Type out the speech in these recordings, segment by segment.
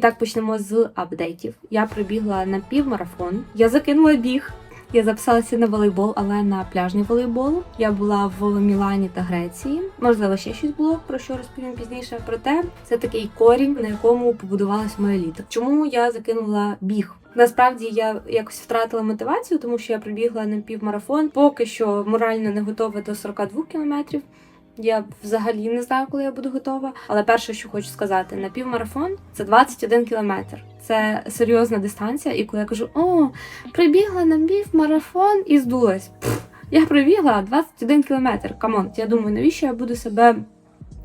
І так почнемо з апдейтів. Я прибігла на півмарафон. Я закинула біг. Я записалася на волейбол, але на пляжний волейбол. Я була в Мілані та Греції. Можливо, ще щось було, про що розповім пізніше. Проте це такий корінь, на якому побудувалось моє літо. Чому я закинула біг? Насправді я якось втратила мотивацію, тому що я прибігла на півмарафон. Поки що морально не готова до 42 кілометрів. Я взагалі не знаю, коли я буду готова. Але перше, що хочу сказати, на півмарафон це 21 кілометр. Це серйозна дистанція. І коли я кажу, о, прибігла на півмарафон і здулась. Пф, я прибігла 21 кілометр. Камон, я думаю, навіщо я буду себе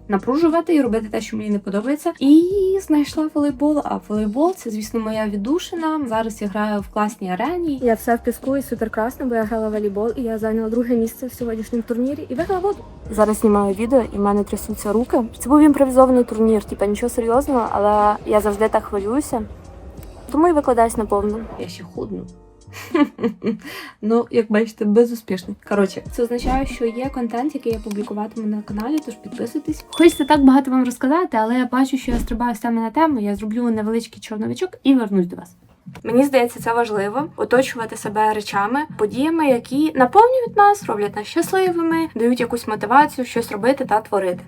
напружувати і робити те, що мені не подобається. І знайшла волейбол. А волейбол це, звісно, моя віддушина. Зараз я граю в класній арені. Я все в піску і супер красно, бо я грала в волейбол, і я зайняла друге місце в сьогоднішньому турнірі і виграла воду. Зараз знімаю відео, і в мене трясуться руки. Це був імпровізований турнір, типа нічого серйозного, але я завжди так хвилююся. Тому і викладаюсь на повну. Я ще худну. ну, як бачите, безуспішно. Коротше, це означає, що є контент, який я публікуватиму на каналі, тож підписуйтесь. Хочеться так багато вам розказати, але я бачу, що я стрибаю теми на тему. Я зроблю невеличкий чорновичок і вернусь до вас. Мені здається, це важливо оточувати себе речами, подіями, які наповнюють нас, роблять нас щасливими, дають якусь мотивацію, щось робити та творити.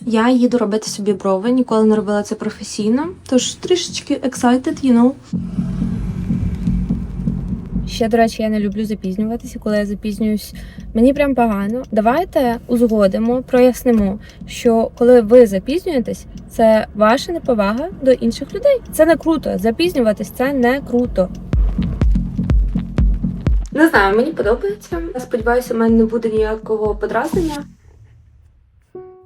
Я їду робити собі брови, ніколи не робила це професійно, тож трішечки excited, you know. Ще, до речі, я не люблю запізнюватися. Коли я запізнююсь, мені прям погано. Давайте узгодимо, прояснимо, що коли ви запізнюєтесь, це ваша неповага до інших людей. Це не круто. Запізнюватись це не круто. Не знаю, мені подобається. Сподіваюся, у мене не буде ніякого подразнення.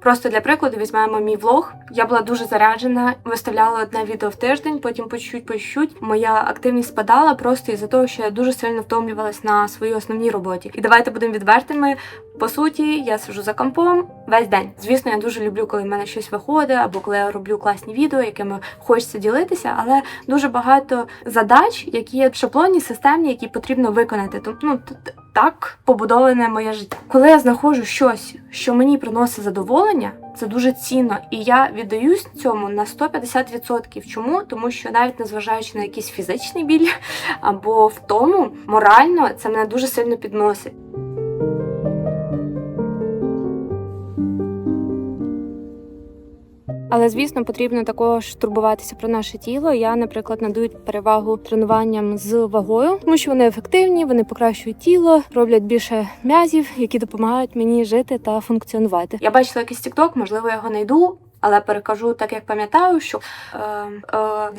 Просто для прикладу візьмемо мій влог. Я була дуже заряджена, виставляла одне відео в тиждень, потім по чуть-чуть, по чуть-чуть. Моя активність спадала просто із-за того, що я дуже сильно втомлювалась на своїй основній роботі. І давайте будемо відвертими. По суті, я сиджу за компом весь день. Звісно, я дуже люблю, коли в мене щось виходить, або коли я роблю класні відео, якими хочеться ділитися, але дуже багато задач, які є шаблонні, системні, які потрібно виконати. Тобто, ну так побудоване моє життя. Коли я знаходжу щось, що мені приносить задоволення, це дуже цінно, і я віддаюсь цьому на 150%. Чому? Тому що навіть незважаючи на якийсь фізичний біль або втому, морально це мене дуже сильно підносить. Але звісно, потрібно також турбуватися про наше тіло. Я, наприклад, надаю перевагу тренуванням з вагою, тому що вони ефективні, вони покращують тіло, роблять більше м'язів, які допомагають мені жити та функціонувати. Я бачила якийсь тікток, можливо, я його знайду, але перекажу так, як пам'ятаю, що е, е,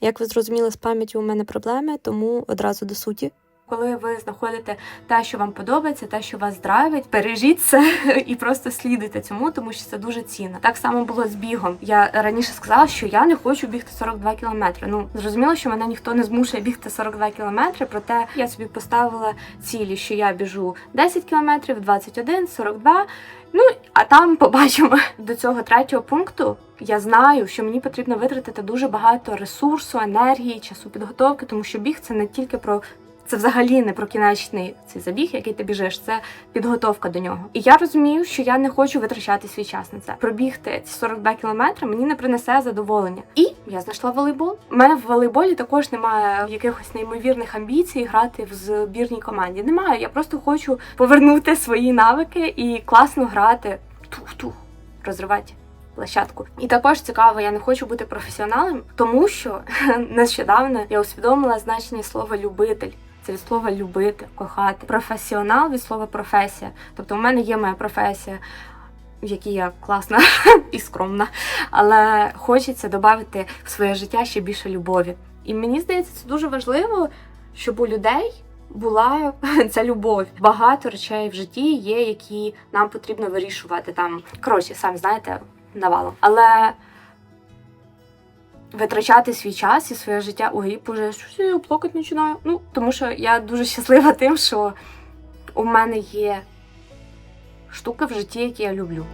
як ви зрозуміли, з пам'яттю у мене проблеми, тому одразу до суті. Коли ви знаходите те, що вам подобається, те, що вас драйвить, бережіть це і просто слідуйте цьому, тому що це дуже цінно. Так само було з бігом. Я раніше сказала, що я не хочу бігти 42 кілометри. Ну зрозуміло, що мене ніхто не змушує бігти 42 кілометри. Проте я собі поставила цілі, що я біжу 10 кілометрів, 21, 42. Ну а там побачимо до цього третього пункту. Я знаю, що мені потрібно витратити дуже багато ресурсу, енергії, часу підготовки, тому що біг це не тільки про це взагалі не про кінечний цей забіг, який ти біжиш, це підготовка до нього. І я розумію, що я не хочу витрачати свій час на це. Пробігти ці 42 кілометри мені не принесе задоволення. І я знайшла волейбол. У мене в волейболі також немає якихось неймовірних амбіцій грати в збірній команді. Немає. Я просто хочу повернути свої навики і класно грати. Тух-тух, розривати площадку. І також цікаво, я не хочу бути професіоналом, тому що нещодавно я усвідомила значення слова любитель. Це від слова любити, кохати. Професіонал від слова професія. Тобто, у мене є моя професія, в якій я класна і скромна, але хочеться додати в своє життя ще більше любові. І мені здається, це дуже важливо, щоб у людей була ця любов. Багато речей в житті є, які нам потрібно вирішувати там. Коротше, самі знаєте, навалом. Але витрачати свій час і своє життя. у грі щось я плакати починаю. Ну, тому що я дуже щаслива тим, що у мене є штуки в житті, які я люблю.